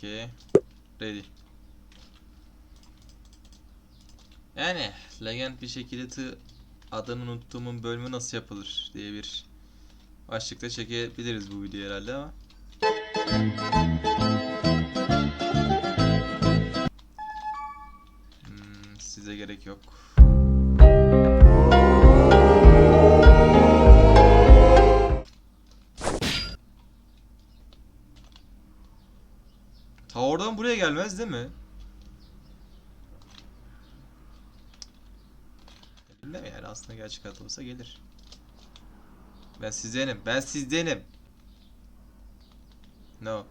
Okey. Ready. Yani legend bir şekilde tı adını unuttuğumun bölümü nasıl yapılır diye bir başlıkta çekebiliriz bu videoyu herhalde ama. Hmm, size gerek yok. Oradan buraya gelmez değil mi? Bilmem yani aslında gerçek hayat olsa gelir. Ben sizdenim. Ben sizdenim. No.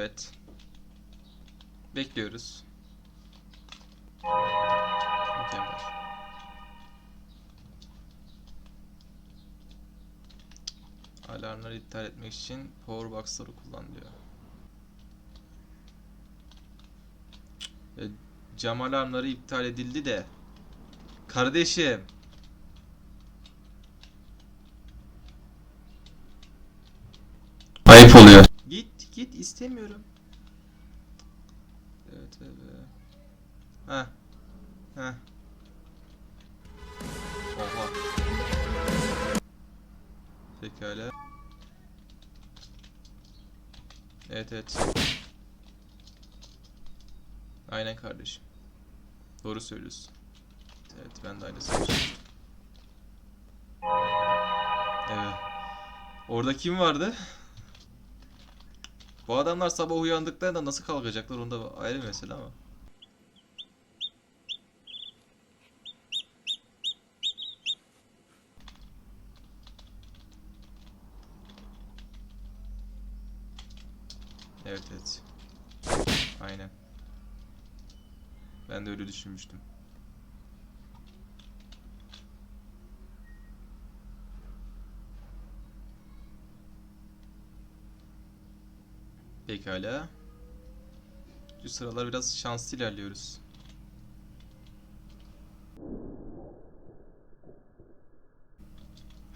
Evet. Bekliyoruz. Mükemmel. Alarmları iptal etmek için powerbox'ları kullan diyor. E, cam alarmları iptal edildi de. Kardeşim. Ayıp oluyor. Git istemiyorum. Evet evet. Ha. Ha. Oha. Pekala. Evet evet. Aynen kardeşim. Doğru söylüyorsun. Evet ben de düşünüyorum. Evet. Orada kim vardı? Bu adamlar sabah uyandıklarında nasıl kalkacaklar onda ayrı mesele ama. Evet evet. Aynen. Ben de öyle düşünmüştüm. Pekala. Şu sıralar biraz şanslı ilerliyoruz.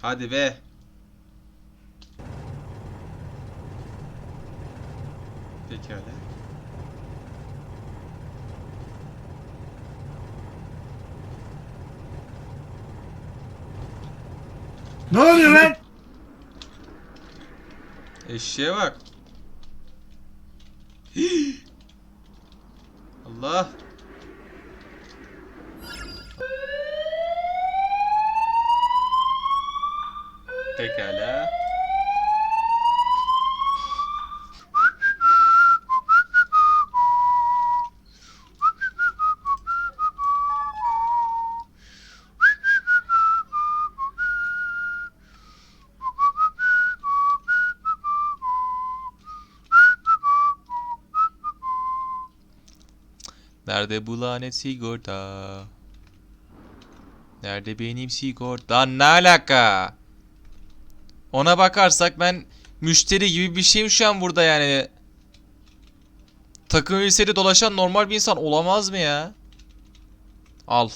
Hadi be. Pekala. Ne oluyor lan? Eşeğe bak. Allah. Pekala. Nerede bu lanet sigorta? Nerede benim sigortam? Ne alaka? Ona bakarsak ben müşteri gibi bir şeyim şu an burada yani. Takım elbiseli dolaşan normal bir insan olamaz mı ya? Al.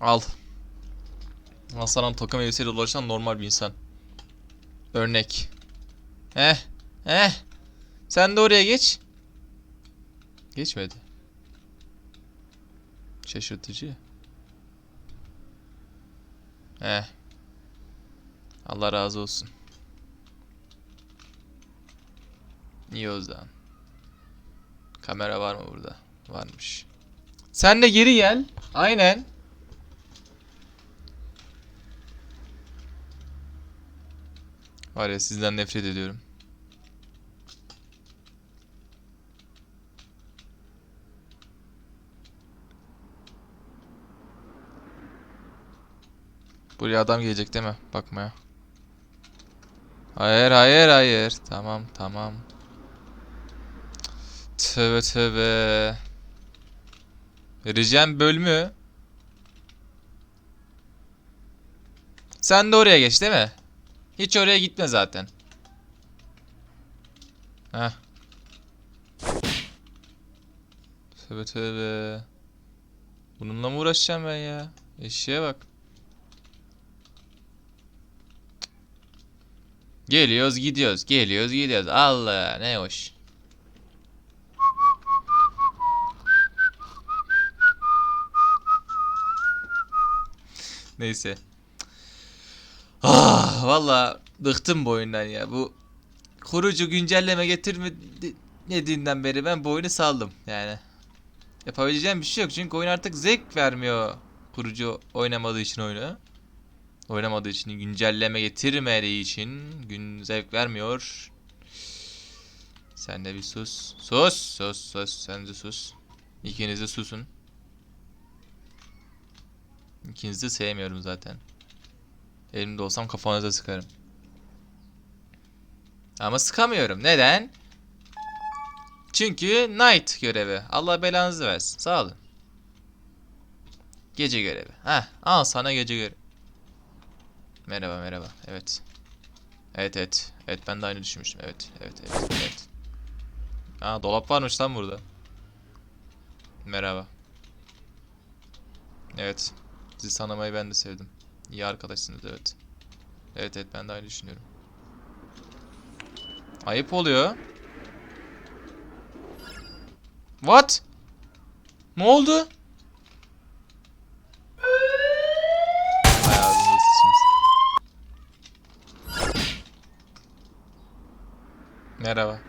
Al. Hasan'ın takım elbiseli dolaşan normal bir insan. Örnek. Heh. Heh. Sen de oraya geç. Geçmedi. Şaşırtıcı. Eh. Allah razı olsun. İyi o zaman. Kamera var mı burada? Varmış. Sen de geri gel. Aynen. Var ya sizden nefret ediyorum. Buraya adam gelecek değil mi? Bakmaya. Hayır hayır hayır. Tamam tamam. Tövbe tövbe. Vereceğim bölümü. Sen de oraya geç değil mi? Hiç oraya gitme zaten. Heh. Tövbe tövbe. Bununla mı uğraşacağım ben ya? Eşeğe bak. Geliyoruz gidiyoruz. Geliyoruz gidiyoruz. Allah ne hoş. Neyse. Ah valla bıktım bu oyundan ya. Bu kurucu güncelleme getirmediğinden beri ben bu oyunu saldım yani. Yapabileceğim bir şey yok çünkü oyun artık zevk vermiyor. Kurucu oynamadığı için oyunu. Oynamadığı için, güncelleme getirmediği için gün zevk vermiyor. Sen de bir sus. Sus, sus, sus. Sen de sus. İkiniz de susun. İkinizi de sevmiyorum zaten. Elimde olsam kafanıza sıkarım. Ama sıkamıyorum. Neden? Çünkü night görevi. Allah belanızı versin. Sağ olun. Gece görevi. Heh, al sana gece görevi. Merhaba merhaba. Evet. Evet evet. Evet ben de aynı düşünmüştüm. Evet evet evet. evet. Aa dolap varmış lan burada. Merhaba. Evet. Sizi tanımayı ben de sevdim. İyi arkadaşsınız evet. Evet evet ben de aynı düşünüyorum. Ayıp oluyor. What? Ne oldu? Merhaba.